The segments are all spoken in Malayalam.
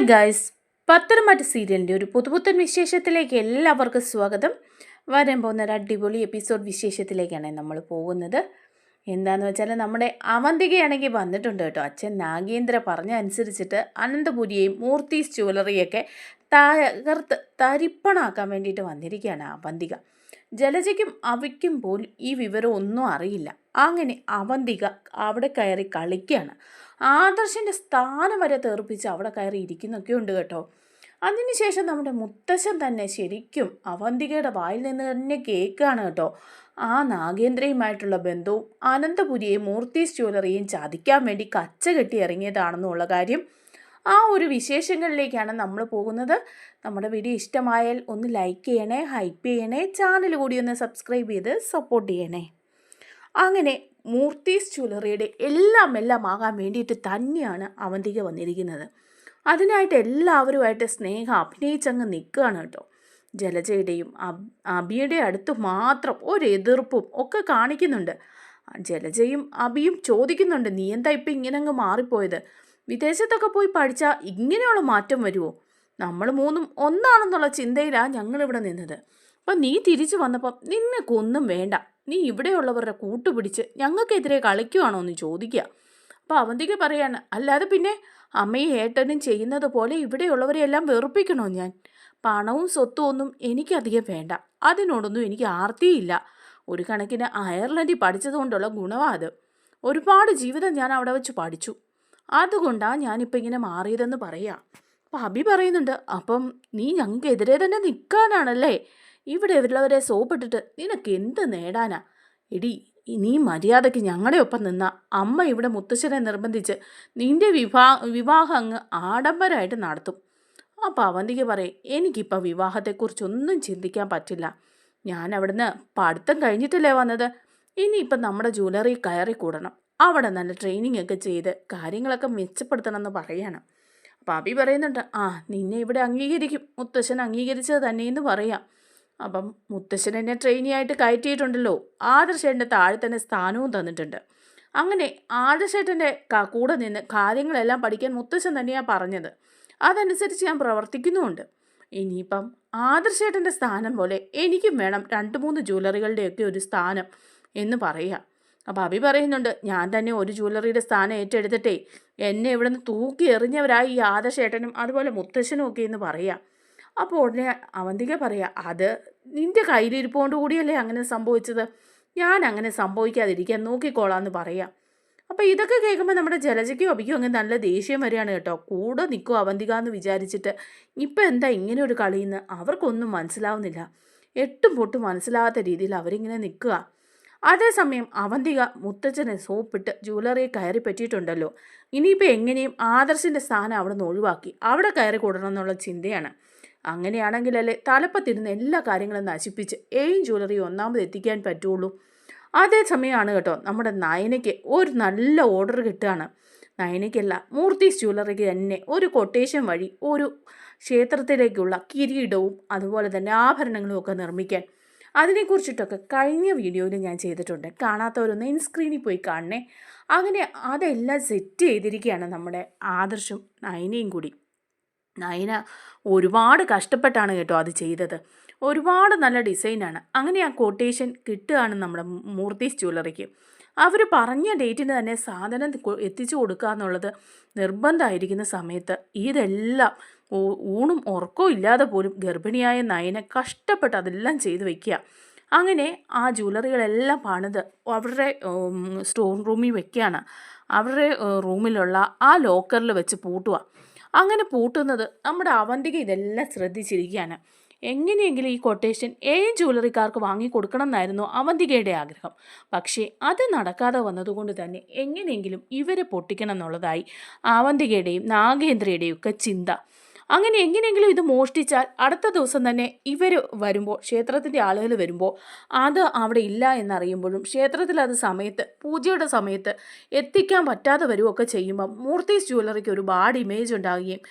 Hi guys. പത്തനംമാറ്റ സീരിയലിന്റെ ഒരു പുതുപുത്തൻ വിശേഷത്തിലേക്ക് എല്ലാവർക്കും സ്വാഗതം. വരാൻ പോകുന്ന ഒരു അടിപൊളി എപ്പിസോഡ് വിശേഷത്തിലേക്കാണ് നമ്മൾ പോകുന്നത്. എന്താണെന്ന് വെച്ചാൽ നമ്മുടെ അവന്തികയാണെങ്കിൽ വന്നിട്ടുണ്ട് കേട്ടോ. അച്ഛൻ നാഗേന്ദ്ര പറഞ്ഞ അനുസരിച്ചിട്ട് അനന്തപുരിയെയും മൂർത്തീസ് ജ്വല്ലറിയൊക്കെ തകർത്ത് തരിപ്പണാക്കാൻ വേണ്ടിയിട്ട് വന്നിരിക്കുകയാണ് അവന്തിക. ജലജയ്ക്കും അവയ്ക്കും പോലും ഈ വിവരം ഒന്നും അറിയില്ല. അങ്ങനെ അവന്തിക അവിടെ കയറി കളിക്കുകയാണ് ആദർശിന്റെ സ്ഥാനം വരെ തെറിപ്പിച്ച് അവിടെ കയറി ഇരിക്കുന്നൊക്കെ ഉണ്ട് കേട്ടോ. അതിനുശേഷം നമ്മുടെ മുത്തശ്ശൻ തന്നെ ശരിക്കും അവന്തികയുടെ വായിൽ നിന്ന് തന്നെ കേൾക്കുകയാണ് കേട്ടോ. ആ നാഗേന്ദ്രയുമായിട്ടുള്ള ബന്ധവും അനന്തപുരിയെയും മൂർത്തീസ് ജ്വല്ലറിയും ചതിക്കാൻ വേണ്ടി കച്ച കെട്ടി ഇറങ്ങിയതാണെന്നുള്ള കാര്യം ആ ഒരു വിശേഷങ്ങളിലേക്കാണ് നമ്മൾ പോകുന്നത്. നമ്മുടെ വീഡിയോ ഇഷ്ടമായാൽ ഒന്ന് ലൈക്ക് ചെയ്യണേ ഹൈപ്പ് ചെയ്യണേ ചാനൽ കൂടി ഒന്ന് സബ്സ്ക്രൈബ് ചെയ്ത് സപ്പോർട്ട് ചെയ്യണേ. അങ്ങനെ മൂർത്തീസ് ജ്വല്ലറിയുടെ എല്ലാം എല്ലാം ആകാൻ വേണ്ടിയിട്ട് തന്നെയാണ് അവന്തിക വന്നിരിക്കുന്നത്. അതിനായിട്ട് എല്ലാവരുമായിട്ട് സ്നേഹം അഭിനയിച്ചങ്ങ് നിൽക്കുകയാണ് കേട്ടോ. ജലജയുടെയും അബിയുടെ അടുത്ത് മാത്രം ഒരു എതിർപ്പും ഒക്കെ കാണിക്കുന്നുണ്ട്. ജലജയും അബിയും ചോദിക്കുന്നുണ്ട് നീ എന്താ ഇപ്പം ഇങ്ങനെ അങ്ങ് മാറിപ്പോയത്? വിദേശത്തൊക്കെ പോയി പഠിച്ചാൽ ഇങ്ങനെയുള്ള മാറ്റം വരുമോ നമ്മൾ മൂന്നും ഒന്നാണെന്നുള്ള ചിന്തയിലാണ് ഞങ്ങളിവിടെ നിന്നത്. അപ്പം നീ തിരിച്ചു വന്നപ്പം നിനക്കൊന്നും വേണ്ട. നീ ഇവിടെയുള്ളവരുടെ കൂട്ടുപിടിച്ച് ഞങ്ങൾക്കെതിരെ കളിക്കുവാണോ എന്ന് ചോദിക്കുക. അപ്പോൾ അവന്തിക പറയാണ് അല്ലാതെ പിന്നെ അമ്മയും ഏട്ടനും ചെയ്യുന്നത് പോലെ ഇവിടെയുള്ളവരെയെല്ലാം വെറുപ്പിക്കണോ ഞാൻ? പണവും സ്വത്തും ഒന്നും എനിക്കധികം വേണ്ട. അതിനോടൊന്നും എനിക്ക് ആർത്തിയില്ല. ഒരു കണക്കിന് അയർലൻഡിൽ പഠിച്ചതുകൊണ്ടുള്ള അത്. ഒരുപാട് ജീവിതം ഞാൻ അവിടെ വെച്ച് പഠിച്ചു. അതുകൊണ്ടാണ് ഞാനിപ്പോൾ ഇങ്ങനെ മാറിയതെന്ന് പറയാം. അപ്പം അബി പറയുന്നുണ്ട് അപ്പം നീ ഞങ്ങൾക്കെതിരെ തന്നെ നിൽക്കാനാണല്ലേ? ഇവിടെ ഉള്ളവരെ സോപ്പിട്ടിട്ട് നിനക്ക് എന്ത് നേടാനാ? എടി നീ മര്യാദയ്ക്ക് ഞങ്ങളുടെ ഒപ്പം നിന്ന. അമ്മ ഇവിടെ മുത്തശ്ശനെ നിർബന്ധിച്ച് നിന്റെ വിവാ വിവാഹം അങ്ങ് ആഡംബരമായിട്ട് നടത്തും. അപ്പോൾ അവന്തിക്ക് പറയും എനിക്കിപ്പോൾ വിവാഹത്തെക്കുറിച്ചൊന്നും ചിന്തിക്കാൻ പറ്റില്ല. ഞാൻ അവിടുന്ന് പഠിത്തം കഴിഞ്ഞിട്ടല്ലേ വന്നത്? ഇനിയിപ്പം നമ്മുടെ ജ്വല്ലറി കയറി കൂടണം. അവിടെ നല്ല ട്രെയിനിങ് ഒക്കെ ചെയ്ത് കാര്യങ്ങളൊക്കെ മെച്ചപ്പെടുത്തണം എന്ന് പറയണം. അപ്പം അബി പറയുന്നുണ്ട് ആ നിന്നെ ഇവിടെ അംഗീകരിക്കും. മുത്തശ്ശൻ അംഗീകരിച്ചത് തന്നെയെന്ന് പറയാം. അപ്പം മുത്തശ്ശൻ എന്നെ ട്രെയിനിയായിട്ട് കയറ്റിയിട്ടുണ്ടല്ലോ. ആദർശേട്ടന്റെ താഴെ തന്നെ സ്ഥാനവും തന്നിട്ടുണ്ട്. അങ്ങനെ ആദർശേട്ടന്റെ കൂടെ നിന്ന് കാര്യങ്ങളെല്ലാം പഠിക്കാൻ മുത്തശ്ശൻ തന്നെയാണ് പറഞ്ഞത്. അതനുസരിച്ച് ഞാൻ പ്രവർത്തിക്കുന്നുമുണ്ട്. ഇനിയിപ്പം ആദർശേട്ടന്റെ സ്ഥാനം പോലെ എനിക്കും വേണം രണ്ട് മൂന്ന് ജ്വല്ലറികളുടെയൊക്കെ ഒരു സ്ഥാനം എന്ന് പറയുക അപ്പോൾ അഭി പറയുന്നുണ്ട് ഞാൻ തന്നെ ഒരു ജ്വല്ലറിയുടെ സ്ഥാനം ഏറ്റെടുത്തിട്ടേ എന്നെ ഇവിടെ നിന്ന് തൂക്കി എറിഞ്ഞവരായി ഈ ആദർശേട്ടനും അതുപോലെ മുത്തശ്ശനും ഒക്കെ എന്ന് പറയുക അപ്പോൾ ഉടനെ അവന്തിക പറയുക അത് നിന്റെ കയ്യിലിരിപ്പോണ്ട് കൂടിയല്ലേ അങ്ങനെ സംഭവിച്ചത്? ഞാൻ അങ്ങനെ സംഭവിക്കാതിരിക്കാൻ നോക്കിക്കോളാന്ന് പറയാം. അപ്പോൾ ഇതൊക്കെ കേൾക്കുമ്പോൾ നമ്മുടെ ജലജയ്ക്കും അഭിക്കും അങ്ങനെ നല്ല ദേഷ്യം വരികയാണ് കേട്ടോ. കൂടെ നിൽക്കും അവന്തിക എന്ന് വിചാരിച്ചിട്ട്. ഇപ്പം എന്താ ഇങ്ങനെ ഒരു കളിയെന്ന്? അവർക്കൊന്നും മനസ്സിലാവുന്നില്ല. എട്ടും പൊട്ടും മനസ്സിലാവാത്ത രീതിയിൽ അവരിങ്ങനെ നിൽക്കുക. അതേസമയം അവന്തിക മുത്തച്ഛനെ സോപ്പിട്ട് ജ്വല്ലറിയെ കയറി പറ്റിയിട്ടുണ്ടല്ലോ. ഇനിയിപ്പോൾ എങ്ങനെയും ആദർശിന്റെ സ്ഥാനം അവിടെ നിന്ന് ഒഴിവാക്കി. അവിടെ കയറി കൂടണം എന്നുള്ള ചിന്തയാണ്. അങ്ങനെയാണെങ്കിലല്ലേ തലപ്പത്തിരുന്ന് എല്ലാ കാര്യങ്ങളും നശിപ്പിച്ച് എയിം ജ്വല്ലറി ഒന്നാമത് എത്തിക്കാൻ പറ്റുള്ളൂ. അതേ സമയമാണ് കേട്ടോ നമ്മുടെ നയനയ്ക്ക് ഒരു നല്ല ഓർഡർ കിട്ടുകയാണ്. നയനയ്ക്കല്ല മൂർത്തീസ് ജ്വല്ലറിക്ക് തന്നെ ഒരു കൊട്ടേഷൻ വഴി ഒരു ക്ഷേത്രത്തിലേക്കുള്ള കിരീടവും അതുപോലെ തന്നെ ആഭരണങ്ങളും ഒക്കെ നിർമ്മിക്കാൻ. അതിനെക്കുറിച്ചിട്ടൊക്കെ കഴിഞ്ഞ വീഡിയോയിൽ ഞാൻ ചെയ്തിട്ടുണ്ട്. കാണാത്തവരൊന്ന് ഇൻ സ്ക്രീനിൽ പോയി കാണണേ. അങ്ങനെ അതെല്ലാം സെറ്റ് ചെയ്തിരിക്കുകയാണ് നമ്മുടെ ആദർശം നയനയും കൂടി. നയന ഒരുപാട് കഷ്ടപ്പെട്ടാണ് കേട്ടോ അത് ചെയ്തത്. ഒരുപാട് നല്ല ഡിസൈനാണ്. അങ്ങനെ ആ കൊട്ടേഷൻ കിട്ടുകയാണ് നമ്മുടെ മൂർത്തീസ് ജ്വല്ലറിക്ക് അവർ പറഞ്ഞ ഡേറ്റിന് തന്നെ സാധനം എത്തിച്ചു കൊടുക്കുക എന്നുള്ളത് നിർബന്ധമായിരിക്കുന്ന സമയത്ത് ഇതെല്ലാം ഊണും ഉറക്കവും ഇല്ലാതെ പോലും ഗർഭിണിയായ നയന കഷ്ടപ്പെട്ട് അതെല്ലാം ചെയ്തു വെക്കുക. അങ്ങനെ ആ ജ്വല്ലറികളെല്ലാം പണിത് അവരുടെ സ്റ്റോർ റൂമിൽ വെക്കുകയാണ്. അവരുടെ റൂമിലുള്ള ആ ലോക്കറിൽ വെച്ച് പൂട്ടുക. അങ്ങനെ പൂട്ടുന്നത് നമ്മുടെ അവന്തിക ഇതെല്ലാം ശ്രദ്ധിച്ചിരിക്കുകയാണ്. എങ്ങനെയെങ്കിലും ഈ കൊട്ടേഷൻ ഏഴ് ജ്വല്ലറിക്കാർക്ക് വാങ്ങിക്കൊടുക്കണം എന്നായിരുന്നു അവന്തികയുടെ ആഗ്രഹം. പക്ഷേ അത് നടക്കാതെ വന്നതുകൊണ്ട് തന്നെ എങ്ങനെയെങ്കിലും ഇവരെ പൊട്ടിക്കണം എന്നുള്ളതായി അവന്തികയുടെയും നാഗേന്ദ്രയുടെയും ഒക്കെ ചിന്ത. അങ്ങനെ എങ്ങനെയെങ്കിലും ഇത് മോഷ്ടിച്ചാൽ അടുത്ത ദിവസം തന്നെ ഇവർ വരുമ്പോൾ ക്ഷേത്രത്തിന്റെ ആളുകൾ വരുമ്പോൾ അത് അവിടെ ഇല്ല എന്നറിയുമ്പോഴും ക്ഷേത്രത്തിൽ അത് സമയത്ത് പൂജയുടെ സമയത്ത് എത്തിക്കാൻ പറ്റാതെ വരുമൊക്കെ ചെയ്യുമ്പോൾ മൂർത്തീസ് ജ്വല്ലറിക്ക് ഒരുപാട് ഇമേജ് ഉണ്ടാകുകയും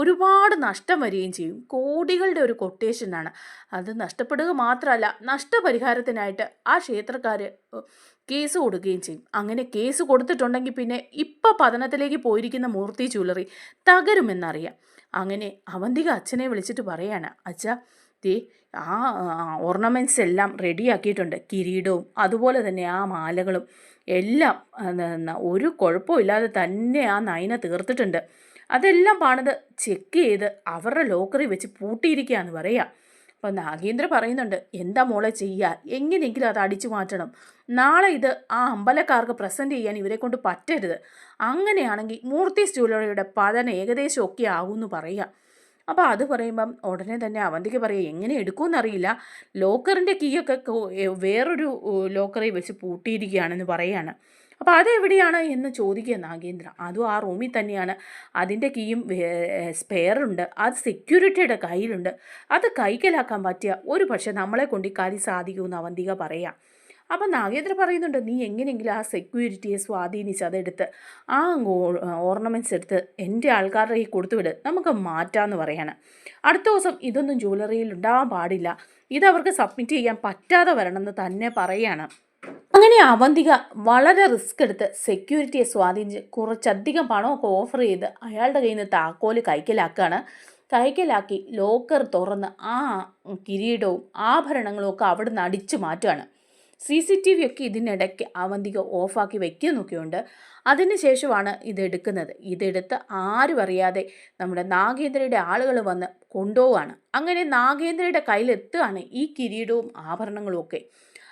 ഒരുപാട് നഷ്ടം വരികയും ചെയ്യും. കോടികളുടെ ഒരു കൊട്ടേഷനാണ് അത് നഷ്ടപ്പെടുക മാത്രമല്ല നഷ്ടപരിഹാരത്തിനായിട്ട് ആ ക്ഷേത്രക്കാർ കേസ് കൊടുക്കുകയും ചെയ്യും. അങ്ങനെ കേസ് കൊടുത്തിട്ടുണ്ടെങ്കിൽ പിന്നെ ഇപ്പം പതനത്തിലേക്ക് പോയിരിക്കുന്ന മൂർത്തി ജ്വല്ലറി തകരുമെന്നറിയാം. അങ്ങനെ അവന്തിക അച്ഛനെ വിളിച്ചിട്ട് പറയാണ് അച്ഛ ദേ ആ ഓർണമെന്റ്സ് എല്ലാം റെഡിയാക്കിയിട്ടുണ്ട് കിരീടവും അതുപോലെ തന്നെ ആ മാലകളും എല്ലാം ഒരു കുഴപ്പമില്ലാതെ തന്നെ ആ നയന തീർത്തിട്ടുണ്ട്. അതെല്ലാം പാണത് ചെക്ക് ചെയ്ത് അവരുടെ ലോക്കറി വെച്ച് പൂട്ടിയിരിക്കുകയെന്ന് പറയാം. അപ്പം നാഗേന്ദ്ര പറയുന്നുണ്ട് എന്താ മോളെ ചെയ്യുക എങ്ങനെയെങ്കിലും അത് അടിച്ചു മാറ്റണം. നാളെ ഇത് ആ അമ്പലക്കാർക്ക് പ്രസന്റ് ചെയ്യാൻ ഇവരെ കൊണ്ട് പറ്റരുത്. അങ്ങനെയാണെങ്കിൽ മൂർത്തി ജ്വല്ലറിയുടെ പതന ഏകദേശം ഒക്കെ ആകുമെന്ന് പറയുക അപ്പോൾ അത് പറയുമ്പം ഉടനെ തന്നെ അവന്തിക്ക് പറയുക എങ്ങനെ എടുക്കുമെന്നറിയില്ല ലോക്കറിന്റെ കീയൊക്കെ വേറൊരു ലോക്കറിൽ വെച്ച് പൂട്ടിയിരിക്കുകയാണെന്ന് പറയാണ്. അപ്പോൾ അതെവിടെയാണ് എന്ന് ചോദിക്കുക നാഗേന്ദ്ര. അതും ആ റൂമിൽ തന്നെയാണ്. അതിന്റെ കീയും സ്പെയറുണ്ട്. അത് സെക്യൂരിറ്റിയുടെ കയ്യിലുണ്ട്. അത് കൈക്കലാക്കാൻ പറ്റിയ ഒരു പക്ഷേ നമ്മളെ കൊണ്ട് ഇക്കാര്യം കാര്യം സാധിക്കുമെന്ന് അവന്തിക പറയാം. അപ്പം നാഗേന്ദ്ര പറയുന്നുണ്ട് നീ എങ്ങനെയെങ്കിലും ആ സെക്യൂരിറ്റിയെ സ്വാധീനിച്ച് അതെടുത്ത് ആ ഓർണമെന്റ്സ് എടുത്ത് എന്റെ ആൾക്കാരുടെ കയ്യിൽ കൊടുത്തുവിട് നമുക്ക് മാറ്റാമെന്ന് പറയാണ്. അടുത്ത ദിവസം ഇതൊന്നും ജ്വല്ലറിയിൽ ഉണ്ടാവാൻ പാടില്ല. ഇതവർക്ക് സബ്മിറ്റ് ചെയ്യാൻ പറ്റാതെ വരണമെന്ന് തന്നെ പറയാണ്. അങ്ങനെ അവന്തിക വളരെ റിസ്ക് എടുത്ത് സെക്യൂരിറ്റിയെ സ്വാധീനിച്ച് കുറച്ചധികം പണമൊക്കെ ഓഫർ ചെയ്ത് അയാളുടെ കയ്യിൽ നിന്ന് താക്കോൽ കൈക്കലാക്കുകയാണ് കൈക്കലാക്കി ലോക്കർ തുറന്ന് ആ കിരീടവും ആഭരണങ്ങളും ഒക്കെ നിന്ന് അടിച്ചു മാറ്റുകയാണ് സി സി ടി വി ഒക്കെ ഇതിനിടയ്ക്ക് അവന്തിക ഓഫാക്കി വയ്ക്കുന്നൊക്കെയുണ്ട് അതിനുശേഷമാണ് ഇതെടുക്കുന്നത് ഇതെടുത്ത് ആരും അറിയാതെ നമ്മുടെ നാഗേന്ദ്രയുടെ ആളുകൾ വന്ന് കൊണ്ടുപോവാണ്. അങ്ങനെ നാഗേന്ദ്രയുടെ കയ്യിലെത്തുകയാണ് ഈ കിരീടവും ആഭരണങ്ങളും ഒക്കെ.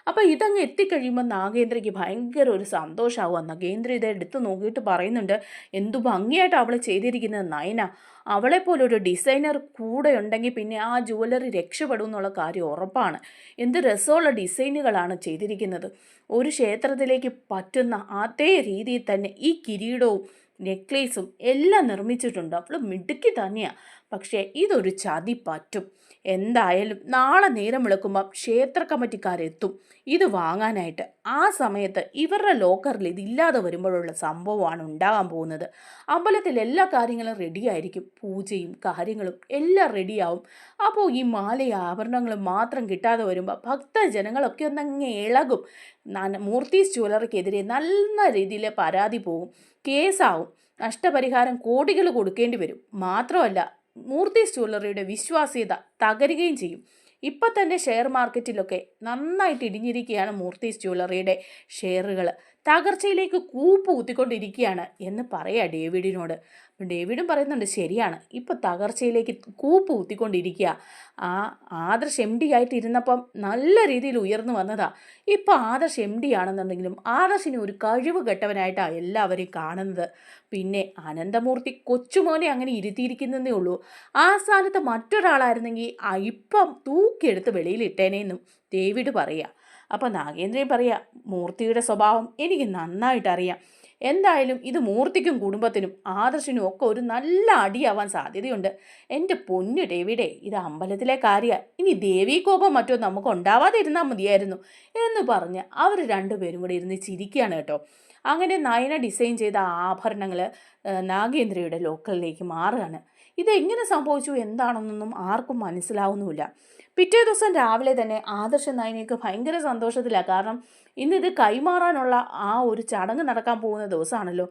അപ്പോൾ ഇതങ്ങ് എത്തിക്കഴിയുമ്പോൾ നാഗേന്ദ്രയ്ക്ക് ഭയങ്കര ഒരു സന്തോഷമാവുക നാഗേന്ദ്ര ഇത് എടുത്ത് നോക്കിയിട്ട് പറയുന്നുണ്ട് എന്തു ഭംഗിയായിട്ട് അവൾ ചെയ്തിരിക്കുന്നത് നയന. അവളെപ്പോലെ ഒരു ഡിസൈനർ കൂടെ ഉണ്ടെങ്കിൽ പിന്നെ ആ ജുവലറി രക്ഷപ്പെടും എന്നുള്ള കാര്യം ഉറപ്പാണ്. എന്ത് രസമുള്ള ഡിസൈനുകളാണ് ചെയ്തിരിക്കുന്നത്. ഒരു ക്ഷേത്രത്തിലേക്ക് പറ്റുന്ന അതേ രീതിയിൽ തന്നെ ഈ കിരീടവും നെക്ലേസും എല്ലാം നിർമ്മിച്ചിട്ടുണ്ട്. അവൾ മിടുക്കി തന്നെയാണ് പക്ഷേ ഇതൊരു ചതി പറ്റും. എന്തായാലും നാളെ നേരം വിളക്കുമ്പം ക്ഷേത്ര കമ്മിറ്റിക്കാരെത്തും. ഇത് വാങ്ങാനായിട്ട്. ആ സമയത്ത് ഇവരുടെ ലോക്കറിൽ ഇതില്ലാതെ വരുമ്പോഴുള്ള സംഭവമാണ് ഉണ്ടാകാൻ പോകുന്നത്. അമ്പലത്തിൽ എല്ലാ കാര്യങ്ങളും റെഡിയായിരിക്കും പൂജയും കാര്യങ്ങളും എല്ലാം റെഡിയാവും അപ്പോൾ ഈ മാലയും ആഭരണങ്ങളും മാത്രം കിട്ടാതെ വരുമ്പോൾ ഭക്തജനങ്ങളൊക്കെ ഒന്നങ്ങ് ഇളകും. മൂർത്തീസ് ജ്വല്ലറിക്കെതിരെ നല്ല രീതിയിൽ പരാതി പോകും കേസാവും. നഷ്ടപരിഹാരം കോടികൾ കൊടുക്കേണ്ടി വരും. മാത്രമല്ല മൂർത്തീസ് ജ്വല്ലറിയുടെ വിശ്വാസ്യത തകരുകയും ചെയ്യും. ഇപ്പം തന്നെ ഷെയർ മാർക്കറ്റിലൊക്കെ നന്നായിട്ട് ഇടിഞ്ഞിരിക്കുകയാണ് മൂർത്തീസ് ജ്വല്ലറിയുടെ ഷെയറുകൾ തകർച്ചയിലേക്ക് കൂപ്പ് കുത്തിക്കൊണ്ടിരിക്കുകയാണ് എന്ന് പറയാ ഡേവിഡിനോട്. ഡേവിഡും പറയുന്നുണ്ട് ശരിയാണ്. ഇപ്പോൾ തകർച്ചയിലേക്ക് കൂപ്പ് കുത്തിക്കൊണ്ടിരിക്കുക. ആ ആദർശ് എം ഡി ആയിട്ട് ഇരുന്നപ്പം നല്ല രീതിയിൽ ഉയർന്നു വന്നതാ. ഇപ്പോൾ ആദർശ് എം ഡി ആണെന്നുണ്ടെങ്കിലും ആദർശിനെ ഒരു കഴിവ് കെട്ടവനായിട്ടാണ് എല്ലാവരെയും കാണുന്നത്. പിന്നെ അനന്തമൂർത്തി കൊച്ചുമോനെ അങ്ങനെ ഇരുത്തിയിരിക്കുന്നതേ ഉള്ളൂ. ആ സ്ഥാനത്ത് മറ്റൊരാളായിരുന്നെങ്കിൽ ഇപ്പം തൂക്കിയെടുത്ത് വെളിയിലിട്ടേനേന്നും ഡേവിഡ് പറയുക അപ്പം നാഗേന്ദ്രൻ പറയുക മൂർത്തിയുടെ സ്വഭാവം എനിക്ക് നന്നായിട്ട് അറിയാം എന്തായാലും ഇത് മൂർത്തിക്കും കുടുംബത്തിനും ആദർശിനും ഒക്കെ ഒരു നല്ല അടിയാവാൻ സാധ്യതയുണ്ട്. എന്റെ പൊന്നു ഡേവിഡേ ഇത് അമ്പലത്തിലെ കാര്യമാണ് ഇനി ദേവീകോപം മറ്റോ നമുക്ക് ഉണ്ടാവാതിരുന്നാൽ മതിയായിരുന്നു എന്ന് പറഞ്ഞ് അവർ രണ്ടുപേരും കൂടെ ഇരുന്ന് ചിരിക്കുകയാണ് കേട്ടോ. അങ്ങനെ നയന ഡിസൈൻ ചെയ്ത ആഭരണങ്ങൾ നാഗേന്ദ്രയുടെ ലോക്കലിലേക്ക് മാറുകയാണ്. ഇതെങ്ങനെ സംഭവിച്ചു? എന്താണെന്നൊന്നും ആർക്കും മനസ്സിലാവുന്നുമില്ല. പിറ്റേ ദിവസം രാവിലെ തന്നെ ആദർശ നയനയ്ക്ക് ഭയങ്കര സന്തോഷത്തിലാണ് കാരണം ഇന്ന് ഇത് കൈമാറാനുള്ള ആ ഒരു ചടങ്ങ് നടക്കാൻ പോകുന്ന ദിവസമാണല്ലോ.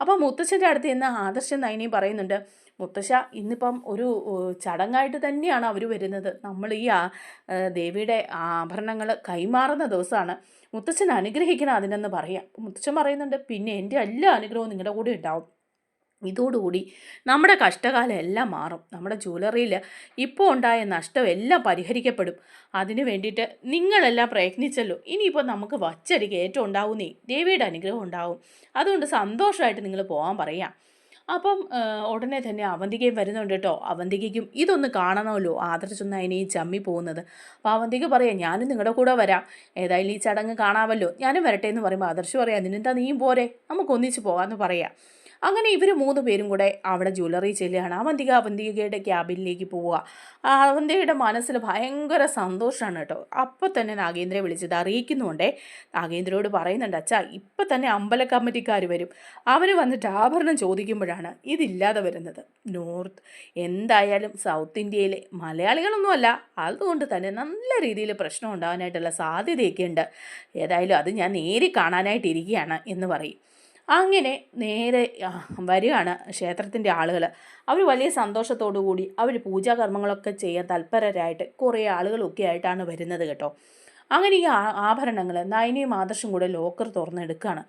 അപ്പോൾ മുത്തശ്ശന്റെ അടുത്ത് ഇന്ന് ആദർശ നയനി പറയുന്നുണ്ട് മുത്തശ്ശ ഇന്നിപ്പം ഒരു ചടങ്ങായിട്ട് തന്നെയാണ് അവർ വരുന്നത്. നമ്മൾ ഈ ദേവിയുടെ ആഭരണങ്ങൾ കൈമാറുന്ന ദിവസമാണ്. മുത്തച്ഛൻ അനുഗ്രഹിക്കണം അതിനെന്ന് പറയാം. മുത്തച്ഛൻ പറയുന്നുണ്ട് പിന്നെ എന്റെ എല്ലാ അനുഗ്രഹവും നിങ്ങളുടെ കൂടെ ഉണ്ടാവും. ഇതോടുകൂടി നമ്മുടെ കഷ്ടകാലം എല്ലാം മാറും. നമ്മുടെ ജ്വല്ലറിയിൽ ഇപ്പോൾ ഉണ്ടായ നഷ്ടം എല്ലാം പരിഹരിക്കപ്പെടും. അതിനു വേണ്ടിയിട്ട് നിങ്ങളെല്ലാം പ്രയത്നിച്ചല്ലോ. ഇനിയിപ്പോൾ നമുക്ക് വച്ചടി കയറ്റം ഉണ്ടാവുന്നേ ദേവിയുടെ അനുഗ്രഹം ഉണ്ടാവും. അതുകൊണ്ട് സന്തോഷമായിട്ട് നിങ്ങൾ പോകാൻ പറയാം അപ്പം ഉടനെ തന്നെ അവന്തികയും വരുന്നുണ്ട് കേട്ടോ. അവന്തികയ്ക്കും ഇതൊന്ന് കാണണമല്ലോ. ആദർശൊന്നും അതിനെ ഈ ചമ്മി പോകുന്നത്. അപ്പോൾ അവന്തിക പറയാം ഞാനും നിങ്ങളുടെ കൂടെ വരാം. ഏതായാലും ഈ ചടങ്ങ് കാണാമല്ലോ. ഞാനും വരട്ടെ എന്ന് പറയുമ്പോൾ ആദർശ് പറയാം അതിനെന്താ നീയും പോരെ? നമുക്ക് ഒന്നിച്ച് പോകാമെന്ന് പറയാം അങ്ങനെ ഇവർ മൂന്ന് പേരും കൂടെ അവിടെ ജ്വല്ലറി ചെല്ലുകയാണ്. അവന്തിക അവന്തികയുടെ ക്യാബിനിലേക്ക് പോവുക. അവന്തികയുടെ മനസ്സിൽ ഭയങ്കര സന്തോഷമാണ് കേട്ടോ. അപ്പം തന്നെ നാഗേന്ദ്രയെ വിളിച്ചത് അറിയിക്കുന്നുണ്ടേ. നാഗേന്ദ്രയോട് പറയുന്നുണ്ട് അച്ഛാ ഇപ്പം തന്നെ അമ്പല കമ്മിറ്റിക്കാർ വരും. അവർ വന്നിട്ട് ആഭരണം ചോദിക്കുമ്പോഴാണ് ഇതില്ലാതെ വരുന്നത്. നോർത്ത് എന്തായാലും സൗത്ത് ഇന്ത്യയിലെ മലയാളികളൊന്നുമല്ല അതുകൊണ്ട് തന്നെ നല്ല രീതിയിൽ പ്രശ്നം ഉണ്ടാകാനായിട്ടുള്ള സാധ്യതയൊക്കെ ഉണ്ട്. ഏതായാലും അത് ഞാൻ നേരി കാണാനായിട്ടിരിക്കുകയാണ് എന്ന് പറയും. അങ്ങനെ നേരെ വരികയാണ് ക്ഷേത്രത്തിന്റെ ആളുകൾ അവർ വലിയ സന്തോഷത്തോടു കൂടി അവർ പൂജാകർമ്മങ്ങളൊക്കെ ചെയ്യാൻ തൽപരരായിട്ട് കുറേ ആളുകളൊക്കെ ആയിട്ടാണ് വരുന്നത് കേട്ടോ. അങ്ങനെ ഈ ആഭരണങ്ങൾ നയനയും ആദർശം കൂടെ ലോക്കർ തുറന്നെടുക്കുകയാണ്.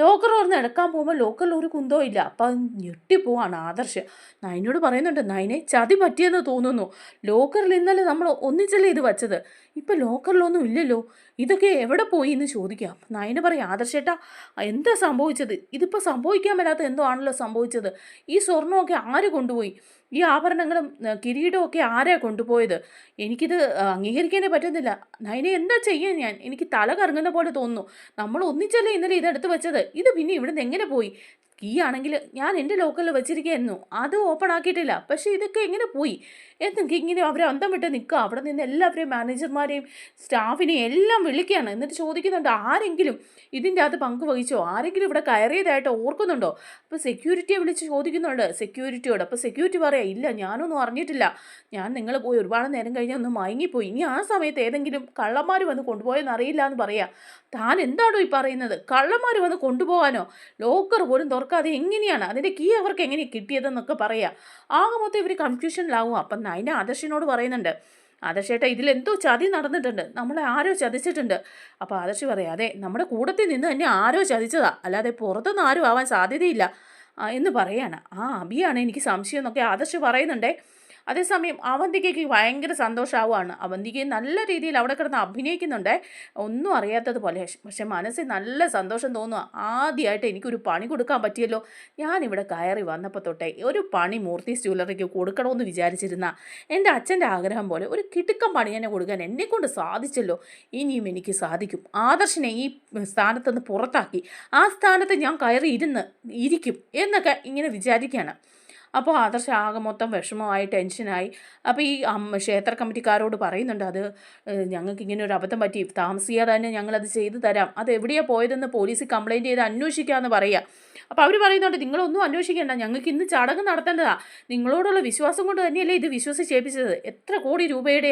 ലോക്കർ തുറന്ന് എടുക്കാൻ പോകുമ്പോൾ ലോക്കറിൽ ഒരു കുന്തോ ഇല്ല. അപ്പം ഞെട്ടിപ്പോവാണ് ആദർശ്. നയനോട് പറയുന്നുണ്ട് നയനെ ചതി പറ്റിയെന്ന് തോന്നുന്നു. ലോക്കറിൽ ഇന്നലെ നമ്മൾ ഒന്നിച്ചല്ലേ ഇത് വച്ചത്? ഇപ്പം ലോക്കറിലൊന്നും ഇല്ലല്ലോ. ഇതൊക്കെ എവിടെ പോയി എന്ന് ചോദിക്കാം. നയന പറയും ആദർശേട്ടാ എന്താ സംഭവിച്ചത്? ഇതിപ്പോൾ സംഭവിക്കാൻ വരാത്ത എന്തോ ആണല്ലോ സംഭവിച്ചത്? ഈ സ്വർണമൊക്കെ ആര് കൊണ്ടുപോയി? ഈ ആഭരണങ്ങളും കിരീടവും ഒക്കെ ആരാ കൊണ്ടുപോയത്? എനിക്കിത് അംഗീകരിക്കാനേ പറ്റുന്നില്ല. നയനെ എന്താ ചെയ്യാൻ ഞാൻ? എനിക്ക് തല കറങ്ങുന്ന പോലെ തോന്നുന്നു. നമ്മൾ ഒന്നിച്ചല്ലേ ഇന്നലെ ഇതെടുത്ത് വെച്ചത്? ഇത് പിന്നെ ഇവിടുന്ന് എങ്ങനെ പോയി? കീ ആണെങ്കിൽ ഞാൻ എന്റെ ലോക്കറിൽ വെച്ചിരിക്കുകയായിരുന്നു. അത് ഓപ്പൺ ആക്കിയിട്ടില്ല. പക്ഷേ ഇതൊക്കെ എങ്ങനെ പോയി? എന്നൊക്കെ ഇങ്ങനെ അവരെ അന്തം വിട്ട് നിൽക്കുക. അവിടെ നിന്ന് എല്ലാവരെയും മാനേജർമാരെയും സ്റ്റാഫിനെയും എല്ലാം വിളിക്കുകയാണ്. എന്നിട്ട് ചോദിക്കുന്നുണ്ട് ആരെങ്കിലും ഇതിന്റെ അകത്ത് പങ്കുവഹിച്ചോ ആരെങ്കിലും ഇവിടെ കയറിയതായിട്ട് ഓർക്കുന്നുണ്ടോ? അപ്പോൾ സെക്യൂരിറ്റിയെ വിളിച്ച് ചോദിക്കുന്നുണ്ട് സെക്യൂരിറ്റിയോട് അപ്പോൾ സെക്യൂരിറ്റി പറയാം ഇല്ല ഞാനൊന്നും അറിഞ്ഞിട്ടില്ല. ഞാൻ നിങ്ങൾ പോയി ഒരുപാട് നേരം കഴിഞ്ഞ് ഒന്ന് മയങ്ങിപ്പോയി. ഇനി ആ സമയത്ത് ഏതെങ്കിലും കള്ളന്മാർ വന്ന് കൊണ്ടുപോയെന്ന് അറിയില്ല എന്ന് പറയാം. താൻ എന്താണോ ഈ പറയുന്നത്? കള്ളന്മാർ വന്ന് കൊണ്ടുപോകാനോ? ലോക്കർ പോലും തുറക്കാതെ എങ്ങനെയാണ്? അതിന്റെ കീ അവർക്ക് എങ്ങനെ കിട്ടിയതെന്നൊക്കെ പറയുക ആകെ മൊത്തം ഇവർ കൺഫ്യൂഷനിലാവും അപ്പം അതിന്റെ ആദർശിനോട് പറയുന്നുണ്ട്. ആദർശേട്ടാ ഇതിലെന്തോ ചതി നടന്നിട്ടുണ്ട്. നമ്മളെ ആരോ ചതിച്ചിട്ടുണ്ട്. അപ്പോൾ ആദർശ് പറയാം അതെ നമ്മുടെ കൂടത്തിൽ നിന്ന് തന്നെ ആരോ ചതിച്ചതാ. അല്ലാതെ പുറത്തുനിന്ന് ആരും ആവാൻ സാധ്യതയില്ല. എന്ന് പറയാണ്. ആ അബിയാണ് എനിക്ക് സംശയം എന്നൊക്കെ ആദർശ് പറയുന്നുണ്ടേ. അതേസമയം അവന്തികയ്ക്ക് ഭയങ്കര സന്തോഷമാവുകയാണ് അവന്തിക നല്ല രീതിയിൽ അവിടെ കിടന്ന് അഭിനയിക്കുന്നുണ്ട്. ഒന്നും അറിയാത്തതുപോലെ പക്ഷെ മനസ്സിൽ നല്ല സന്തോഷം തോന്നുക. ആദ്യമായിട്ട് എനിക്കൊരു പണി കൊടുക്കാൻ പറ്റിയല്ലോ. ഞാനിവിടെ കയറി വന്നപ്പോൾ തൊട്ടേ ഒരു പണി മൂർത്തി ജ്വല്ലറിക്ക് കൊടുക്കണമെന്ന് വിചാരിച്ചിരുന്ന എന്റെ അച്ഛന്റെ ആഗ്രഹം പോലെ ഒരു കിടുക്കം പണി തന്നെ കൊടുക്കാൻ എന്നെക്കൊണ്ട് സാധിച്ചല്ലോ. ഇനിയും എനിക്ക് സാധിക്കും. ആദർശിനെ ഈ സ്ഥാനത്തുനിന്ന് പുറത്താക്കി. ആ സ്ഥാനത്ത് ഞാൻ കയറി ഇരുന്ന് ഇരിക്കും എന്നൊക്കെ ഇങ്ങനെ വിചാരിക്കുകയാണ്. അപ്പോൾ ആദർശ ആകെ മൊത്തം വിഷമമായി ടെൻഷനായി. അപ്പോൾ ഈ ക്ഷേത്ര കമ്മിറ്റിക്കാരോട് പറയുന്നുണ്ട് അത് ഞങ്ങൾക്ക് ഇങ്ങനെ ഒരു അബദ്ധം പറ്റി. താമസിയാതെ തന്നെ ഞങ്ങളത് ചെയ്തു തരാം. അത് എവിടെയാണ് പോയതെന്ന് പോലീസ് കംപ്ലയിന്റ് ചെയ്ത് അന്വേഷിക്കാമെന്ന് പറയുക അപ്പോൾ അവർ പറയുന്നുണ്ട് നിങ്ങളൊന്നും അന്വേഷിക്കേണ്ട. ഞങ്ങൾക്ക് ഇന്ന് ചടങ്ങ് നടത്തേണ്ടതാണ് നിങ്ങളോടുള്ള വിശ്വാസം കൊണ്ട് തന്നെയല്ലേ ഇത് വിശ്വസിച്ചേൽപ്പിച്ചത്. എത്ര കോടി രൂപയുടെ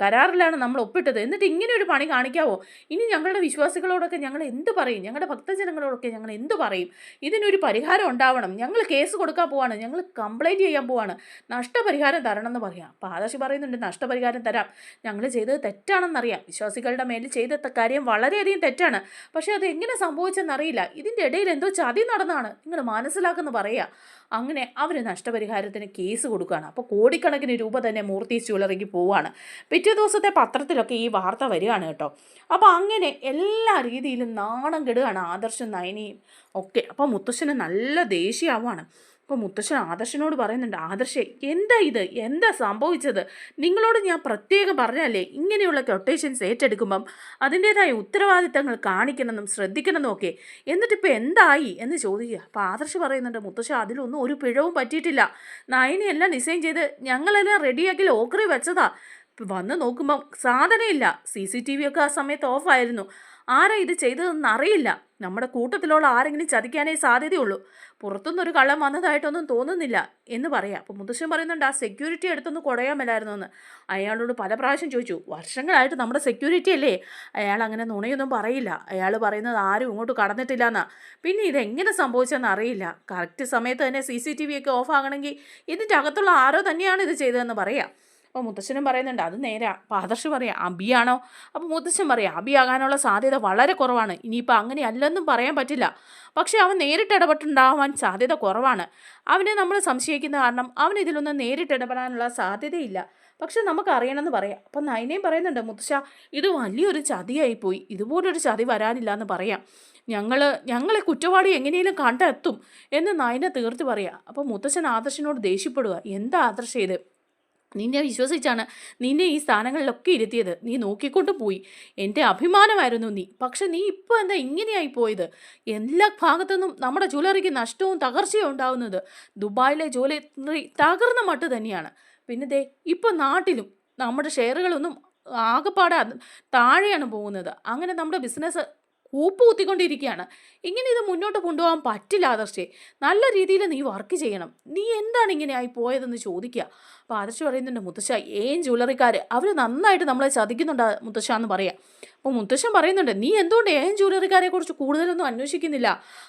കരാറിലാണ് നമ്മൾ ഒപ്പിട്ടത്. എന്നിട്ട് ഇങ്ങനെ ഒരു പണി കാണിക്കാവോ? ഇനി ഞങ്ങളുടെ വിശ്വാസികളോടൊക്കെ ഞങ്ങൾ എന്ത് പറയും? ഞങ്ങളുടെ ഭക്തജനങ്ങളോടൊക്കെ ഞങ്ങൾ എന്ത് പറയും? ഇതിനൊരു പരിഹാരം ഉണ്ടാവണം. ഞങ്ങൾ കേസ് കൊടുക്കാൻ പോവാണ് ഞങ്ങൾ കംപ്ലൈന്റ് ചെയ്യാൻ പോവാണ്. നഷ്ടപരിഹാരം തരണം എന്ന് പറയാം ആദർശ് പറയുന്നുണ്ട് നഷ്ടപരിഹാരം തരാം. ഞങ്ങൾ ചെയ്തത് തെറ്റാണെന്നറിയാം. വിശ്വാസികളുടെ മേലിൽ ചെയ്ത കാര്യം വളരെയധികം തെറ്റാണ്. പക്ഷേ അത് എങ്ങനെ സംഭവിച്ചെന്നറിയില്ല. ഇതിന്റെ ഇടയിൽ എന്തോ ചതി നടന്നാണ്. നിങ്ങൾ മനസ്സിലാക്കുന്നു പറയുക. അങ്ങനെ അവർ നഷ്ടപരിഹാരത്തിന് കേസ് കൊടുക്കുകയാണ്. അപ്പോൾ കോടിക്കണക്കിന് രൂപ തന്നെ മൂർത്തി ജ്വല്ലറിക്ക് പോവുകയാണ് പിറ്റേ ദിവസത്തെ പത്രത്തിലൊക്കെ ഈ വാർത്ത വരികയാണ് കേട്ടോ. അപ്പോൾ അങ്ങനെ എല്ലാ രീതിയിലും നാണം കെടുകയാണ് ആദർശം നയനിയും ഒക്കെ. അപ്പോൾ മുത്തശ്ശന് നല്ല ദേഷ്യമാവാണ് അപ്പോൾ മുത്തശ്ശൻ ആദർശനോട് പറയുന്നുണ്ട് ആദർശേ എന്താ ഇത്? എന്താ സംഭവിച്ചത്? നിങ്ങളോട് ഞാൻ പ്രത്യേകം പറഞ്ഞല്ലേ ഇങ്ങനെയുള്ള കൊട്ടേഷൻസ് ഏറ്റെടുക്കുമ്പം അതിന്റേതായ ഉത്തരവാദിത്തങ്ങൾ കാണിക്കണമെന്നും ശ്രദ്ധിക്കണമെന്നും ഒക്കെ. എന്നിട്ടിപ്പോൾ എന്തായി? എന്ന് ചോദിക്കുക. അപ്പോൾ ആദർശ് പറയുന്നുണ്ട് മുത്തശ്ശ അതിലൊന്നും ഒരു പിഴവും പറ്റിയിട്ടില്ല. നയനെല്ലാം ഡിസൈൻ ചെയ്ത് ഞങ്ങളെല്ലാം റെഡിയാക്കി ലോക്കറി വെച്ചതാ. വന്ന് നോക്കുമ്പം സാധനമില്ല സി സി ടി വി ഒക്കെ ആ സമയത്ത് ഓഫായിരുന്നു ആരാ ഇത് ചെയ്തതെന്ന് അറിയില്ല നമ്മുടെ കൂട്ടത്തിലുള്ള ആരെങ്കിലും ചതിക്കാനേ സാധ്യതയുള്ളൂ. പുറത്തുനിന്ന് ഒരു കള്ളം വന്നതായിട്ടൊന്നും തോന്നുന്നില്ല എന്ന് പറയാം. അപ്പോൾ മുത്തശ്ശൻ പറയുന്നുണ്ട് ആ സെക്യൂരിറ്റി എടുത്തൊന്ന് കുടയാമല്ലായിരുന്നു എന്ന് അയാളോട് പല പ്രാവശ്യം ചോദിച്ചു വർഷങ്ങളായിട്ട് നമ്മുടെ സെക്യൂരിറ്റി അല്ലേ? അയാൾ അങ്ങനെ നുണയൊന്നും പറയില്ല. അയാൾ പറയുന്നത് ആരും ഇങ്ങോട്ട് കടന്നിട്ടില്ല എന്നാ പിന്നെ ഇതെങ്ങനെ സംഭവിച്ചെന്ന് അറിയില്ല. കറക്റ്റ് സമയത്ത് തന്നെ സി സി ടി വി ഒക്കെ ഓഫ് ആകണമെങ്കിൽ ഇതിന്റെ അകത്തുള്ള ആരോ തന്നെയാണ് ഇത് ചെയ്തതെന്ന് പറയാം. അപ്പോൾ മുത്തശ്ശനും പറയുന്നുണ്ട് അത് നേരെ. പാദർശി പറയാം അബിയാണോ അപ്പോൾ മുത്തശ്ശൻ പറയാം അബിയാകാനുള്ള സാധ്യത വളരെ കുറവാണ്. ഇനിയിപ്പോൾ അങ്ങനെ അല്ലെന്നും പറയാൻ പറ്റില്ല. പക്ഷേ അവൻ നേരിട്ട് ഇടപെട്ടുണ്ടാവാൻ സാധ്യത കുറവാണ്. അവനെ നമ്മൾ സംശയിക്കുന്ന കാരണം അവൻ ഇതിലൊന്നും നേരിട്ട് ഇടപെടാനുള്ള സാധ്യതയില്ല. പക്ഷെ നമുക്ക് അറിയണമെന്ന് പറയാം. അപ്പം നൈനയും പറയുന്നുണ്ട് മുത്തശ്ശ ഇത് വലിയൊരു ചതിയായിപ്പോയി. ഇതുപോലൊരു ചതി വരാനില്ല എന്ന് പറയാം. ഞങ്ങൾ ഞങ്ങളെ കുറ്റവാളി എങ്ങനെയും കണ്ടെത്തും എന്ന് നൈന തീർത്ത് പറയാം. അപ്പോൾ മുത്തശ്ശൻ ആദർശനോട് ദേഷ്യപ്പെടുക. എന്താ ആദർശ ഇത് നിന്നെ വിശ്വസിച്ചാണ് നിന്നെ ഈ സ്ഥാനങ്ങളിലൊക്കെ ഇരുത്തിയത്. നീ നോക്കിക്കൊണ്ട് പോയി. എന്റെ അഭിമാനമായിരുന്നു നീ. പക്ഷെ നീ ഇപ്പോൾ എന്താ ഇങ്ങനെയായി പോയത്? എല്ലാ ഭാഗത്തുനിന്നും നമ്മുടെ ജ്വല്ലറിക്ക് നഷ്ടവും തകർച്ചയും ഉണ്ടാവുന്നത് ദുബായിലെ ജ്വല്ലറി തകർന്ന മട്ട് തന്നെയാണ്. പിന്നെ ദേ ഇപ്പോൾ നാട്ടിലും നമ്മുടെ ഷെയറുകളൊന്നും ആകെപ്പാടെ താഴെയാണ് പോകുന്നത്. അങ്ങനെ നമ്മുടെ ബിസിനസ് കൂപ്പ് കുത്തിക്കൊണ്ടിരിക്കുകയാണ് ഇങ്ങനെ ഇത് മുന്നോട്ട് കൊണ്ടുപോകാൻ പറ്റില്ല ആദർശേ. നല്ല രീതിയിൽ നീ വർക്ക് ചെയ്യണം. നീ എന്താണ് ഇങ്ങനെ ആയി പോയതെന്ന് ചോദിക്കുക. അപ്പോൾ ആദർശ് പറയുന്നുണ്ട് മുത്തശ്ശ ഏൻ ജ്വല്ലറിക്കാർ അവർ നന്നായിട്ട് നമ്മളെ ചതിക്കുന്നുണ്ട് മുത്തശ്ശ എന്ന് പറയാം. അപ്പോൾ മുത്തശ്ശൻ പറയുന്നുണ്ട് നീ എന്തുകൊണ്ട് ഏൻ ജ്വല്ലറിക്കാരെ കുറിച്ച് കൂടുതലൊന്നും അന്വേഷിക്കുന്നില്ല?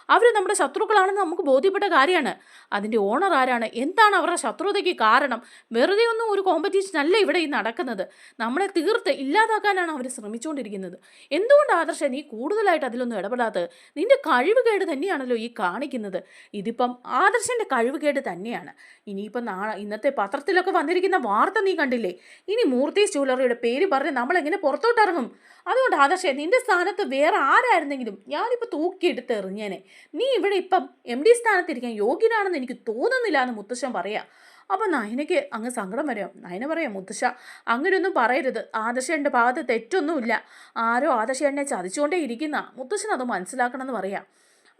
അവർ നമ്മുടെ ശത്രുക്കളാണെന്ന് നമുക്ക് ബോധ്യപ്പെട്ട കാര്യമാണ്. അതിന്റെ ഓണർ ആരാണ്? എന്താണ് അവരുടെ ശത്രുതയ്ക്ക് കാരണം? വെറുതെ ഒന്നും ഒരു കോമ്പറ്റീഷൻ അല്ല ഇവിടെ ഈ നടക്കുന്നത്. നമ്മളെ തീർത്ത് ഇല്ലാതാക്കാനാണ് അവർ ശ്രമിച്ചുകൊണ്ടിരിക്കുന്നത് എന്തുകൊണ്ട് ആദർശ നീ കൂടുതലായിട്ട് അതിലൊന്നും ഇടപെടാത്തത്? നിന്റെ കഴിവുകേട് തന്നെയാണല്ലോ ഈ കാണിക്കുന്നത്. ഇതിപ്പം ആദർശന്റെ കഴിവുകേട് തന്നെയാണ്. ഇനിയിപ്പം നാളെ ഇന്നത്തെ പത്രത്തിലൊക്കെ വന്നിരിക്കുന്ന വാർത്ത നീ കണ്ടില്ലേ? ഇനി മൂർത്തി ജ്വല്ലറിയുടെ പേര് പറഞ്ഞ് നമ്മളെങ്ങനെ പുറത്തോട്ടിറങ്ങും? അതുകൊണ്ട് ആദർശേ നിന്റെ സ്ഥാനത്ത് വേറെ ആരായിരുന്നെങ്കിലും ഞാനിപ്പോൾ തൂക്കിയെടുത്ത് എറിഞ്ഞേനെ. നീ ഇവിടെ ഇപ്പം എം ഡി സ്ഥാനത്തിരിക്കാൻ യോഗ്യനാണെന്ന് എനിക്ക് തോന്നുന്നില്ല എന്ന് മുത്തശ്ശൻ പറയാം. അപ്പം നയനയ്ക്ക് അങ്ങ് സങ്കടം വരാം. നയന പറയാം മുത്തശ്ശ അങ്ങനെയൊന്നും പറയരുത്. ആദർശേന്റെ ഭാഗത്ത് തെറ്റൊന്നുമില്ല. ആരോ ആദർശേണ്ണെ ചതിച്ചുകൊണ്ടേ ഇരിക്കുന്ന മുത്തശ്ശൻ അത് മനസ്സിലാക്കണമെന്ന് പറയാം.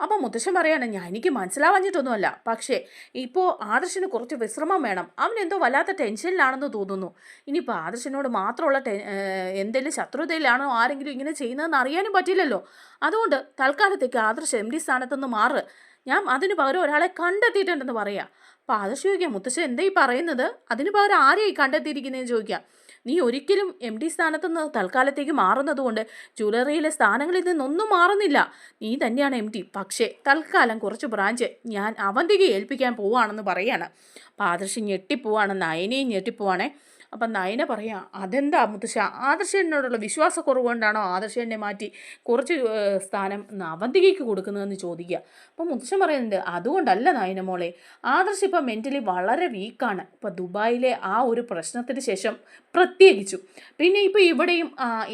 അപ്പം മുത്തശ്ശൻ പറയാണ് ഞാൻ എനിക്ക് മനസ്സിലാവാഞ്ഞിട്ടൊന്നുമല്ല. പക്ഷേ ഇപ്പോൾ ആദർശന് കുറച്ച് വിശ്രമം വേണം. അവൻ എന്തോ വല്ലാത്ത ടെൻഷനിലാണെന്ന് തോന്നുന്നു. ഇനിയിപ്പോൾ ആദർശനോട് മാത്രമുള്ള ടെ എന്തെങ്കിലും ശത്രുതയിലാണോ ആരെങ്കിലും ഇങ്ങനെ ചെയ്യുന്നതെന്ന് അറിയാനും പറ്റില്ലല്ലോ അതുകൊണ്ട് തൽക്കാലത്തേക്ക് ആദർശ് എം ഡി സ്ഥാനത്തുനിന്ന് മാറ്. ഞാൻ അതിന് പകരം ഒരാളെ കണ്ടെത്തിയിട്ടുണ്ടെന്ന് പറയാം. അപ്പോൾ ആദർശ് ചോദിക്കാം മുത്തശ്ശൻ എന്താ ഈ പറയുന്നത്? അതിന് പകരം ആരെയായി കണ്ടെത്തിയിരിക്കുന്നതെന്ന് ചോദിക്കാം. നീ ഒരിക്കലും എം ഡി സ്ഥാനത്ത് നിന്ന് തൽക്കാലത്തേക്ക് മാറുന്നതുകൊണ്ട് ജ്വല്ലറിയിലെ സ്ഥാനങ്ങളിൽ നിന്നൊന്നും മാറുന്നില്ല. നീ തന്നെയാണ് എം ഡി. പക്ഷേ തൽക്കാലം കുറച്ച് ബ്രാഞ്ച് ഞാൻ അവന്തിക ഏൽപ്പിക്കാൻ പോവുകയാണെന്ന് പറയാണ്. പാദർശി ഞെട്ടിപ്പോവാണ് നയനയും ഞെട്ടിപ്പോവാണേ. അപ്പം നയന പറയാം അതെന്താ മുത്തശ്ശ? ആദർശനോടുള്ള വിശ്വാസക്കുറവ് കൊണ്ടാണോ ആദർശനെ മാറ്റി കുറച്ച് സ്ഥാനം അവന്തികയ്ക്ക് കൊടുക്കുന്നതെന്ന് ചോദിക്കുക അപ്പം മുത്തശ്ശൻ പറയുന്നുണ്ട് അതുകൊണ്ടല്ല നയന മോളെ ആദർശ് ഇപ്പം മെന്റലി വളരെ വീക്കാണ്. ഇപ്പം ദുബായിലെ ആ ഒരു പ്രശ്നത്തിന് ശേഷം പ്രത്യേകിച്ചും. പിന്നെ ഇപ്പോൾ ഇവിടെയും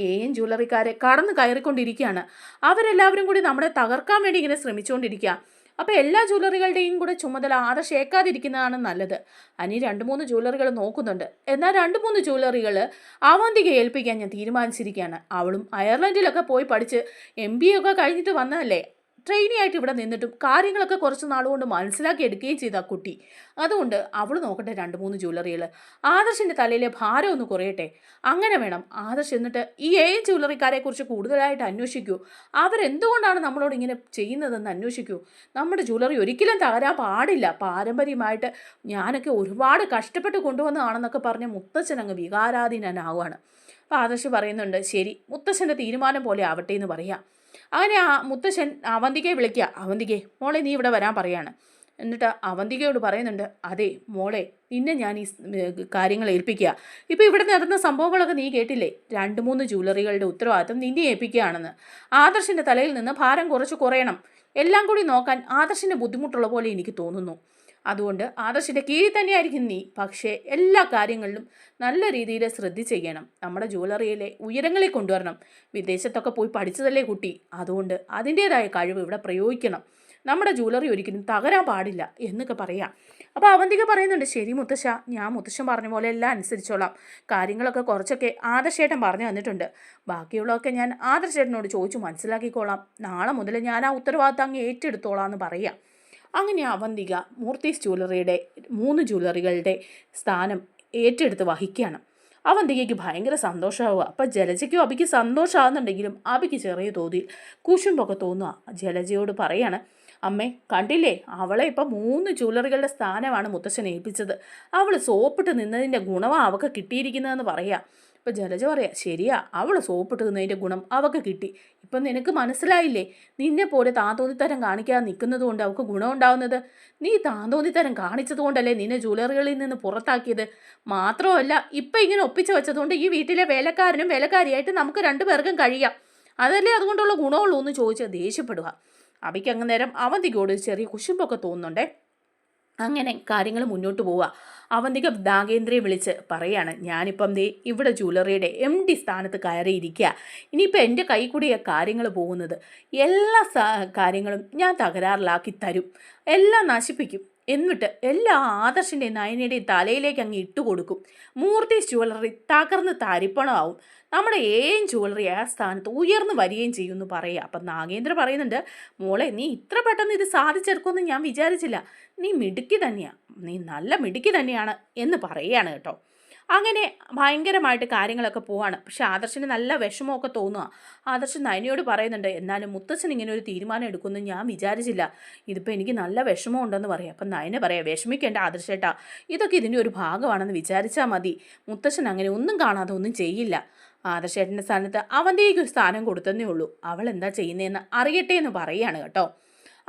എ എൻ ജ്വല്ലറിക്കാരെ കടന്നു കയറിക്കൊണ്ടിരിക്കുകയാണ് അവരെല്ലാവരും കൂടി നമ്മളെ തകർക്കാൻ വേണ്ടി ഇങ്ങനെ ശ്രമിച്ചുകൊണ്ടിരിക്കുക അപ്പോൾ എല്ലാ ജ്വല്ലറികളുടെയും കൂടെ ചുമതല ആദർശ് ഏക്കാതിരിക്കുന്നതാണ് നല്ലത്. അനി രണ്ട് മൂന്ന് ജ്വല്ലറികൾ നോക്കുന്നുണ്ട്. എന്നാൽ രണ്ട് മൂന്ന് ജ്വല്ലറികൾ അവന്തിക ഏൽപ്പിക്കാൻ ഞാൻ തീരുമാനിച്ചിരിക്കുകയാണ്. അവളും അയർലൻഡിലൊക്കെ പോയി പഠിച്ച് എം ബി ഒക്കെ കഴിഞ്ഞിട്ട് വന്നതല്ലേ? ട്രെയിനി ആയിട്ട് ഇവിടെ നിന്നിട്ടും കാര്യങ്ങളൊക്കെ കുറച്ച് നാളുകൊണ്ട് മനസ്സിലാക്കി എടുക്കുകയും ചെയ്ത കുട്ടി. അതുകൊണ്ട് അവൾ നോക്കട്ടെ രണ്ട് മൂന്ന് ജ്വല്ലറികൾ ആദർശിന്റെ തലയിലെ ഭാരം ഒന്ന് കുറയട്ടെ. അങ്ങനെ വേണം ആദർശ് എന്നിട്ട് ഈ ഏഴ് ജ്വല്ലറിക്കാരെ കുറിച്ച് കൂടുതലായിട്ട് അന്വേഷിക്കൂ. അവരെന്തുകൊണ്ടാണ് നമ്മളോട് ഇങ്ങനെ ചെയ്യുന്നതെന്ന് അന്വേഷിക്കൂ. നമ്മുടെ ജ്വല്ലറി ഒരിക്കലും തകരാൻ പാടില്ല. പാരമ്പര്യമായിട്ട് ഞാനൊക്കെ ഒരുപാട് കഷ്ടപ്പെട്ട് കൊണ്ടുവന്നതാണെന്നൊക്കെ പറഞ്ഞ് മുത്തച്ഛൻ അങ്ങ് വികാരാധീനനാവുകയാണ്. അപ്പോൾ ആദർശ് പറയുന്നുണ്ട് ശരി മുത്തശ്ശന്റെ തീരുമാനം പോലെ ആവട്ടെ എന്ന് പറയാം. അങ്ങനെ ആ മുത്തശ്ശൻ അവന്തികയെ വിളിക്കുക. അവന്തികയെ മോളെ നീ ഇവിടെ വരാൻ പറയാണ്. എന്നിട്ട് അവന്തികയോട് പറയുന്നുണ്ട് അതെ മോളെ നിന്നെ ഞാൻ ഈ കാര്യങ്ങൾ ഏൽപ്പിക്കുക. ഇപ്പോൾ ഇവിടെ നടന്ന സംഭവങ്ങളൊക്കെ നീ കേട്ടില്ലേ? രണ്ട് മൂന്ന് ജ്വല്ലറികളുടെ ഉത്തരവാദിത്വം നിന്നെ ഏൽപ്പിക്കുകയാണെന്ന്. ആദർശിന്റെ തലയിൽ നിന്ന് ഭാരം കുറച്ച് കുറയണം. എല്ലാം കൂടി നോക്കാൻ ആദർശിന് ബുദ്ധിമുട്ടുള്ള പോലെ എനിക്ക് തോന്നുന്നു. അതുകൊണ്ട് ആദർശിന്റെ കീഴിൽ തന്നെയായിരിക്കും നീ. പക്ഷേ എല്ലാ കാര്യങ്ങളിലും നല്ല രീതിയിൽ ശ്രദ്ധിച്ച് ചെയ്യണം. നമ്മുടെ ജ്വല്ലറിയിലെ ഉയരങ്ങളിൽ കൊണ്ടുവരണം. വിദേശത്തൊക്കെ പോയി പഠിച്ചതല്ലേ കുട്ടി. അതുകൊണ്ട് അതിന്റേതായ കഴിവ് ഇവിടെ പ്രയോഗിക്കണം. നമ്മുടെ ജ്വല്ലറി ഒരിക്കലും തകരാൻ പാടില്ല എന്നൊക്കെ പറയാം. അപ്പോൾ അവന്തിക പറയുന്നുണ്ട് ശരി മുത്തശ്ശ ഞാൻ മുത്തശ്ശൻ പറഞ്ഞ പോലെ എല്ലാം അനുസരിച്ചോളാം. കാര്യങ്ങളൊക്കെ കുറച്ചൊക്കെ ആദർശേട്ടൻ പറഞ്ഞു തന്നിട്ടുണ്ട്. ബാക്കിയുള്ളതൊക്കെ ഞാൻ ആദർശേട്ടനോട് ചോദിച്ചു മനസ്സിലാക്കിക്കോളാം. നാളെ മുതൽ ഞാൻ ആ ഉത്തരവാദിത്തം അങ്ങ് ഏറ്റെടുത്തോളാം എന്ന് പറയാം. അങ്ങനെ അവന്തിക മൂർത്തീസ് ജ്വല്ലറിയുടെ മൂന്ന് ജ്വല്ലറികളുടെ സ്ഥാനം ഏറ്റെടുത്ത് വഹിക്കുകയാണ്. അവന്തികയ്ക്ക് ഭയങ്കര സന്തോഷമാവുക. അപ്പം ജലജയ്ക്കും അബിക്ക് സന്തോഷമാകുന്നുണ്ടെങ്കിലും അബിക്ക് ചെറിയ തോതിൽ കുശുമ്പൊക്കെ തോന്നുക. ജലജയോട് പറയാണ് അമ്മേ കണ്ടില്ലേ? അവളെ ഇപ്പം മൂന്ന് ജ്വല്ലറികളുടെ സ്ഥാനമാണ് മുത്തശ്ശൻ ഏൽപ്പിച്ചത്. അവൾ സോപ്പിട്ട് നിന്നതിന്റെ ഗുണമാണ് അവൾക്ക് കിട്ടിയിരിക്കുന്നതെന്ന് പറയാം. ഇപ്പം ജലജ പറയാം ശരിയാ അവൾ സോപ്പിട്ട് നിന്നതിന്റെ ഗുണം അവൾക്ക് കിട്ടി. ഇപ്പം നിനക്ക് മനസ്സിലായില്ലേ? നിന്നെ പോലെ താന്തോന്നിത്തരം കാണിക്കാതെ നിൽക്കുന്നത് കൊണ്ട് അവൾക്ക് ഗുണമുണ്ടാവുന്നത് നീ താന്തോന്നിത്തരം കാണിച്ചത് കൊണ്ടല്ലേ നിന്നെ ജ്വല്ലറികളിൽ നിന്ന് പുറത്താക്കിയത്? മാത്രമല്ല ഇപ്പം ഇങ്ങനെ ഒപ്പിച്ച് വെച്ചതുകൊണ്ട് ഈ വീട്ടിലെ വേലക്കാരനും വേലക്കാരിയായിട്ട് നമുക്ക് രണ്ടുപേർക്കും കഴിയാം. അതല്ലേ അതുകൊണ്ടുള്ള ഗുണമുള്ളൂ? എന്ന് ചോദിച്ചാൽ ദേഷ്യപ്പെടുക. അവയ്ക്ക് അങ്ങ് നേരം അവന്തിക്കോട് ചെറിയ കുശുമ്പൊക്കെ തോന്നുന്നുണ്ടേ. അങ്ങനെ കാര്യങ്ങൾ മുന്നോട്ട് പോവുക. അവന്തിക നാഗേന്ദ്രയെ വിളിച്ച് പറയാണ് ഞാനിപ്പം ദേ ഇവിടെ ജ്വല്ലറിയുടെ എം ഡി സ്ഥാനത്ത് കയറിയിരിക്കുക ഇനിയിപ്പോൾ എന്റെ കൈ കൂടിയ കാര്യങ്ങൾ പോകുന്നത് എല്ലാ കാര്യങ്ങളും ഞാൻ തകരാറിലാക്കി തരും. എല്ലാം നശിപ്പിക്കും. എന്നിട്ട് എല്ലാ ആദർശിന്റെയും നയനയുടെയും തലയിലേക്ക് അങ്ങ് ഇട്ട് കൊടുക്കും. മൂർത്തി ജ്വല്ലറി തകർന്ന് തരിപ്പണമാവും. നമ്മുടെ ഏം ജ്വല്ലറി ആ സ്ഥാനത്ത് ഉയർന്നു വരികയും ചെയ്യും എന്ന് പറയുക. അപ്പം നാഗേന്ദ്ര പറയുന്നുണ്ട് മോളെ നീ ഇത്ര പെട്ടെന്ന് ഇത് സാധിച്ചെടുക്കുമെന്ന് ഞാൻ വിചാരിച്ചില്ല. നീ മിടുക്കി തന്നെയാണ് നീ നല്ല മിടുക്കി തന്നെയാണ് എന്ന് പറയുകയാണ് കേട്ടോ. അങ്ങനെ ഭയങ്കരമായിട്ട് കാര്യങ്ങളൊക്കെ പോവാണ്. പക്ഷെ ആദർശന് നല്ല വിഷമമൊക്കെ തോന്നുക ആദർശൻ നയനയോട് പറയുന്നുണ്ട് എന്നാലും മുത്തച്ഛൻ ഇങ്ങനെ ഒരു തീരുമാനം എടുക്കുമെന്ന് ഞാൻ വിചാരിച്ചില്ല. ഇതിപ്പോൾ എനിക്ക് നല്ല വിഷമം ഉണ്ടെന്ന് പറയാം. അപ്പം നയന പറയാം വിഷമിക്കേണ്ട ആദർശേട്ടാ ഇതൊക്കെ ഇതിന്റെ ഒരു ഭാഗമാണെന്ന് വിചാരിച്ചാൽ മതി. മുത്തച്ഛൻ അങ്ങനെ ഒന്നും കാണാതെ ഒന്നും ചെയ്യില്ല. ആദർശേട്ടന്റെ സ്ഥാനത്ത് അവന്തേക്ക് ഒരു സ്ഥാനം കൊടുത്തതേ ഉള്ളൂ. അവൾ എന്താ ചെയ്യുന്നതെന്ന് അറിയട്ടെ എന്ന് പറയുകയാണ് കേട്ടോ.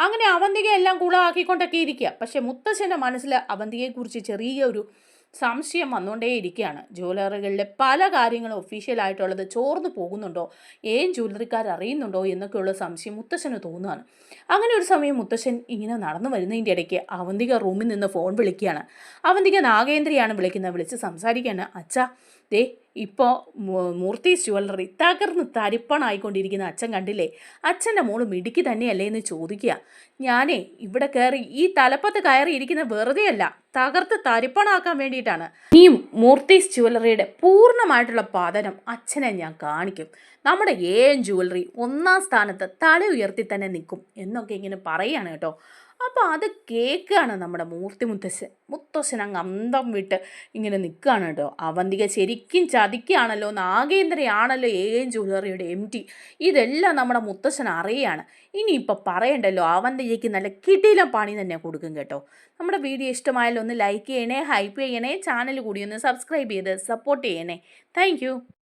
അങ്ങനെ അവന്തിക എല്ലാം കുളമാക്കിക്കൊണ്ടൊക്കെ ഇരിക്കുക പക്ഷേ മുത്തശ്ശന്റെ മനസ്സിൽ അവന്തികയെക്കുറിച്ച് ചെറിയ ഒരു സംശയം വന്നുകൊണ്ടേയിരിക്കുകയാണ്. ജ്വല്ലറികളിലെ പല കാര്യങ്ങളും ഒഫീഷ്യലായിട്ടുള്ളത് ചോർന്നു പോകുന്നുണ്ടോ? ഏൻ ജ്വല്ലറിക്കാർ അറിയുന്നുണ്ടോ? എന്നൊക്കെയുള്ള സംശയം മുത്തശ്ശന് തോന്നുകയാണ്. അങ്ങനെ ഒരു സമയം മുത്തശ്ശൻ ഇങ്ങനെ നടന്നു വരുന്നതിന്റെ ഇടയ്ക്ക് അവന്തിക റൂമിൽ നിന്ന് ഫോൺ വിളിക്കുകയാണ്. അവന്തിക നാഗേന്ദ്രയാണ് വിളിക്കുന്നത്. വിളിച്ച് സംസാരിക്കുകയാണ്. അച്ഛാ ദേ ഇപ്പോൾ മൂർത്തീസ് ജ്വല്ലറി തകർന്ന് തരിപ്പണായിക്കൊണ്ടിരിക്കുന്ന അച്ഛൻ കണ്ടില്ലേ? അച്ഛന്റെ മോൾ മിടുക്കി തന്നെയല്ലേ എന്ന് ചോദിക്കുക. ഞാനേ ഇവിടെ കയറി ഈ തലപ്പത്ത് കയറി ഇരിക്കുന്ന വെറുതെയല്ല തകർത്ത് തരിപ്പണാക്കാൻ വേണ്ടിയിട്ടാണ്. ഈ മൂർത്തീസ് ജ്വല്ലറിയുടെ പൂർണമായിട്ടുള്ള പതനം അച്ഛനെ ഞാൻ കാണിക്കും. നമ്മുടെ ഏ ജ്വല്ലറി ഒന്നാം സ്ഥാനത്ത് തല ഉയർത്തി തന്നെ നിൽക്കും എന്നൊക്കെ ഇങ്ങനെ പറയുകയാണ് കേട്ടോ. അപ്പോൾ അത് കേൾക്കുകയാണ് നമ്മുടെ മൂർത്തി മുത്തശ്ശൻ. മുത്തശ്ശൻ അങ്ങ് അന്തം വിട്ട് ഇങ്ങനെ നിൽക്കുകയാണ് കേട്ടോ. അവന്തിക ശരിക്കും ചതിക്കുകയാണല്ലോ നാഗേന്ദ്രയാണല്ലോ ഏൻ ജ്വല്ലറിയുടെ എം ടി ഇതെല്ലാം നമ്മുടെ മുത്തശ്ശൻ അറിയുകയാണ്. ഇനിയിപ്പോൾ പറയണ്ടല്ലോ അവന്തികയ്ക്ക് നല്ല കിടിലം പണി തന്നെ കൊടുക്കും കേട്ടോ. നമ്മുടെ വീഡിയോ ഇഷ്ടമായാലും ഒന്ന് ലൈക്ക് ചെയ്യണേ ഹൈപ്പ് ചെയ്യണേ ചാനൽ കൂടി ഒന്ന് സബ്സ്ക്രൈബ് ചെയ്ത് സപ്പോർട്ട് ചെയ്യണേ. താങ്ക്